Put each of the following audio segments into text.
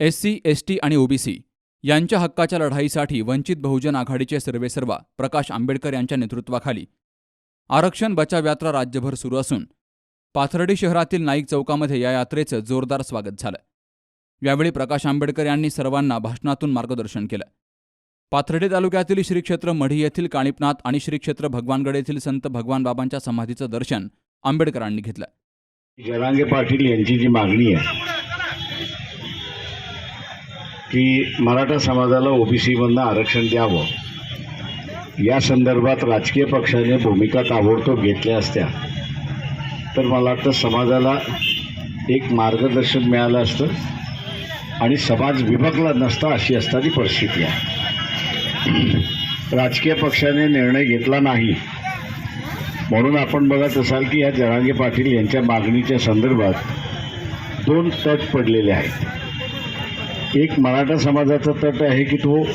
S C S T आणि OBC यांच्या हक्काच्या लढाईसाठी वंचित बहुजन आघाडीचे सर्वेसर्वा प्रकाश आंबेडकर यांच्या नेतृत्वाखाली आरक्षण बचाव यात्रा राज्यभर सुरू असून पाथर्डी शहरातील नाईक चौकामध्ये या यात्रेचं जोरदार स्वागत झालं. यावेळी प्रकाश आंबेडकर यांनी सर्वांना भाषणातून मार्गदर्शन केलं. पाथर्डी तालुक्यातील श्री क्षेत्र मढी येथील काणिपनाथ आणि श्री क्षेत्र भगवानगड येथील संत भगवान बाबांच्या समाधीचं दर्शन आंबेडकरांनी घेतलं. जरांगे पाटील यांची जी मागणी आहे की मराठा समाजाला ओबीसीमधनं आरक्षण द्यावं. या संदर्भात राजकीय पक्षाने भूमिका ताबडतोब घेतल्या असत्या. तर मला वाटतं समाजाला एक मार्गदर्शन मिळालं असतं आणि समाज विभागला नसता अशी असणारी परिस्थिती आहे. राजकीय पक्षाने निर्णय घेतला नाही. म्हणून आपण बघत असाल की या जरांगे पाटील यांच्या मागणीच्या संदर्भात दोन तट पडलेले आहेत. एक मराठा समाजाचा तट आहे की तो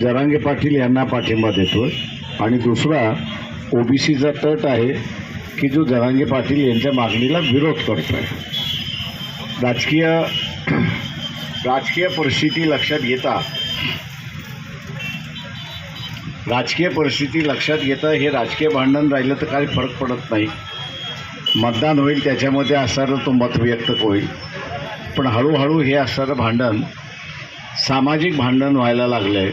जरांगे पाटील यांना पाठिंबा देतो आणि दुसरा ओबीसीचा तट आहे की जो जरांगे पाटील यांच्या मागणीला विरोध करतो आहे राजकीय राजकीय परिस्थिती लक्षात घेता राजकीय परिस्थिती लक्षात घेता हे राजकीय भांडण राहिलं तर काही फरक पडत नाही. मतदान होईल त्याच्यामध्ये असणारं तो मत व्यक्त होईल. पण हळूहळू हे असणारं भांडण सामाजिक भांडण व्हायला लागलं आहे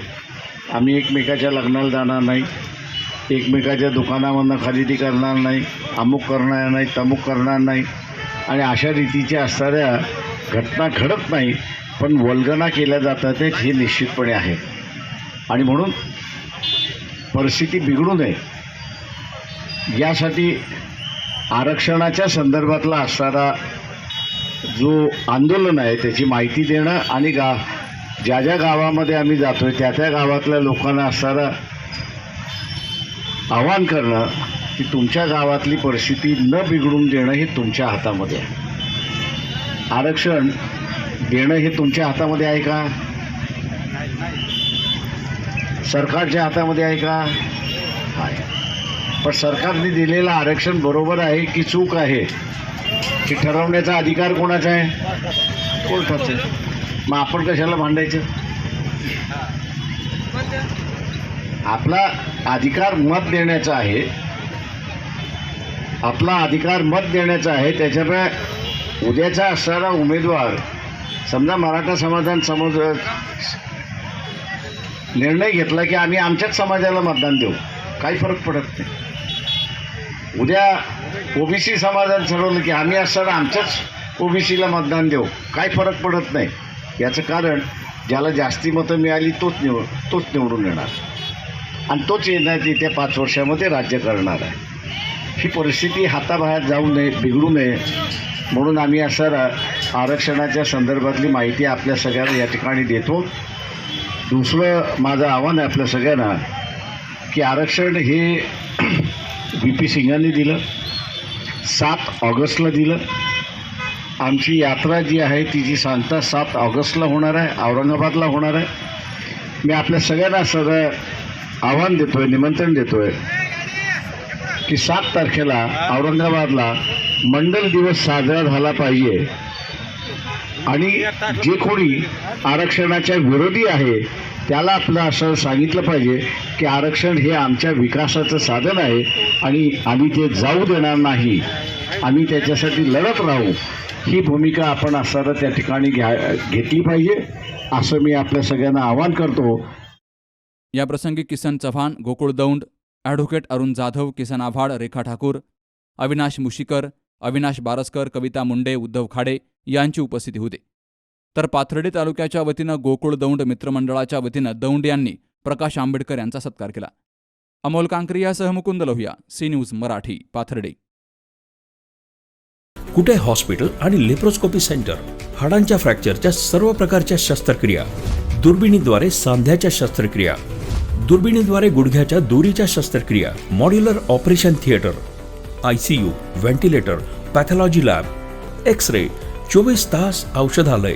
आम्ही एकमेकाच्या लग्नाला जाणार नाही. एकमेकाच्या दुकानामधनं खरेदी करणार नाही. अमुक करणार नाही तमुक करणार नाही. आणि अशा रीतीच्या असणाऱ्या घटना घडत नाही पण वल्गना केल्या जातात हे निश्चितपणे आहे. आणि म्हणून परिस्थिती बिघडू नये. यासाठी आरक्षणाच्या संदर्भातला असणारा जो आंदोलन आहे त्याची माहिती देणं आणि गा ज्या ज्या गावामध्ये आम्ही जातो आहे त्या त्या गावातल्या लोकांना असणारा आवाहन करणं की तुमच्या गावातली परिस्थिती न बिघडून देणं हे तुमच्या हातामध्ये आहे. आरक्षण देणं हे तुमच्या हातामध्ये आहे का? सरकारच्या हातामध्ये आहे का? आहे. पण सरकारने दिलेलं आरक्षण बरोबर आहे की चूक आहे? हे ठरवण्याचा अधिकार कोणाचा आहे? कोण ठरते मग आपण कशाला भांडायचं? आपला अधिकार मत देण्याचा आहे. आपला अधिकार मत देण्याचा आहे. त्याच्यामुळे उद्याचा असणारा उमेदवार समजा मराठा समाजान समज निर्णय घेतला की आम्ही आमच्याच समाजाला मतदान देऊ. काही फरक पडत नाही. उद्या ओबीसी समाजात ठरवलं की आम्ही असताना आमच्याच ओबीसीला मतदान देऊ. काही फरक पडत नाही. याचं कारण ज्याला जास्ती मतं मिळाली तोच निवड तोच निवडून येणार. आणि तोच येणार येत्या पाच वर्षामध्ये राज्य करणार आहे. ही परिस्थिती हाताबाहेर जाऊ नये बिघडू नये. म्हणून आम्ही असं आरक्षणाच्या संदर्भातली माहिती आपल्या सगळ्यांना या ठिकाणी देतो. दुसरं माझं आव्हान आहे आपल्या सगळ्यांना की आरक्षण हे व्ही पी सिंगांनी दिलं. सात ऑगस्टला दिलं. आमची यात्रा जी आहे ती जी सांगता सात ऑगस्टला होणार आहे औरंगाबादला होणार आहे. मी आपल्या सगळ्यांना सगळं आव्हान देतो आहे निमंत्रण देतो आहे की सात तारखेला औरंगाबादला मंडल दिवस साजरा झाला पाहिजे. आणि जे कोणी आरक्षणाच्या विरोधी आहे त्याला आपलं असं सांगितलं पाहिजे की आरक्षण हे आमच्या विकासाचं साधन आहे आणि आम्ही ते जाऊ देणार नाही. आम्ही त्याच्यासाठी लढत राहू. ही भूमिका आपण असताना त्या ठिकाणी घ्या घेतली पाहिजे असं मी आपल्या सगळ्यांना आवाहन करतो. याप्रसंगी किसन चव्हाण गोकुळ दौंड ॲडव्होकेट अरुण जाधव किसन आव्हाड रेखा ठाकूर अविनाश मुशीकर अविनाश बारसकर कविता मुंडे उद्धव खाडे यांची उपस्थिती होती. तर पाथर्डी तालुक्याच्या वतीनं गोकुळ दौंड मित्रमंडळाच्या वतीनं दौंड यांनी प्रकाश आंबेडकर यांचा सत्कार केला. Amol कांकरियासह Mukund Lohiya C news Marathi Pathardi. Kute hospital आणि लेप्रोस्कोपी सेंटर? हाडांच्या फ्रॅक्चरच्या सर्व प्रकारच्या शस्त्रक्रिया. दुर्बिणीद्वारे सांध्याच्या शस्त्रक्रिया. दुर्बिणीद्वारे गुडघ्याच्या दोरीच्या शस्त्रक्रिया. Modular operation theatre. I C U ventilator pathology lab. X ray चोवीस तास औषधालय.